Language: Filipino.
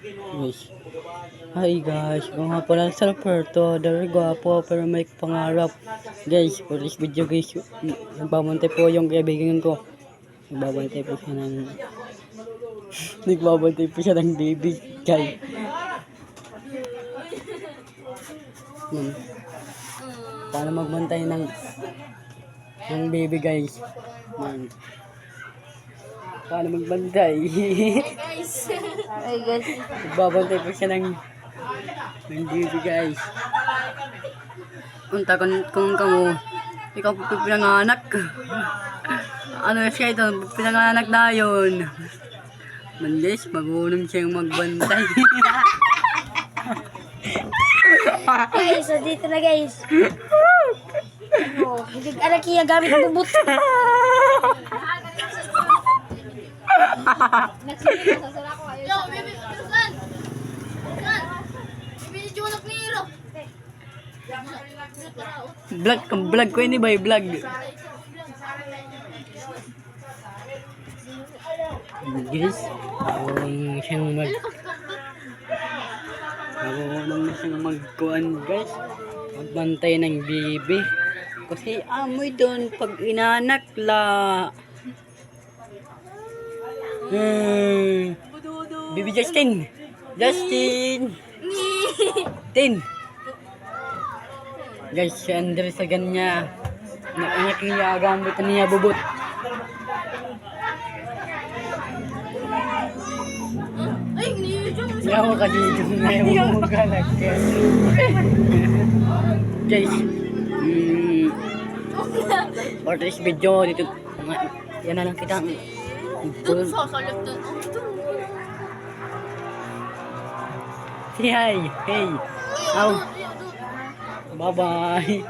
Guys. Hi guys, nga pala sa Roberto, very gwapo pero may pangarap. Guys, for this video guys, nagbabantay po yung kaibigan ko. Nagbabantay po siya ng... nagbabantay po siya ng baby guys. Hmm. Paano magbantay ng ng baby guys? Hmm. Paano magbantay? Ay guys. Nagbabantay po siya ng ng baby guys. Unta kung kung kamo ikaw po pinanganak. ano siya ito? Pinanganak na yun. Mandis, magulong siyang magbantay. Guys, so dito na guys. Oh, hindi anak iya gamit ang bubut. Yo, baby, saan? Saan? Bibili julak ni Hiro. vlog, vlog ko ini ba vlog? Guys, marunong siyang mag marunong na siyang magkuhan guys magbantay ng bibi kasi amoy doon pag inanak la hmm. Bibi Justin Justin! Tin! Guys si Andres sa ganya. Na anak niya gamit niya bubot Hindi ako kasi dito na yung magalag. Guys, mm, for this video, dito, yan na lang kita. Doon sa salip doon. Oh, doon. Hey, ayun, doon. bye-bye.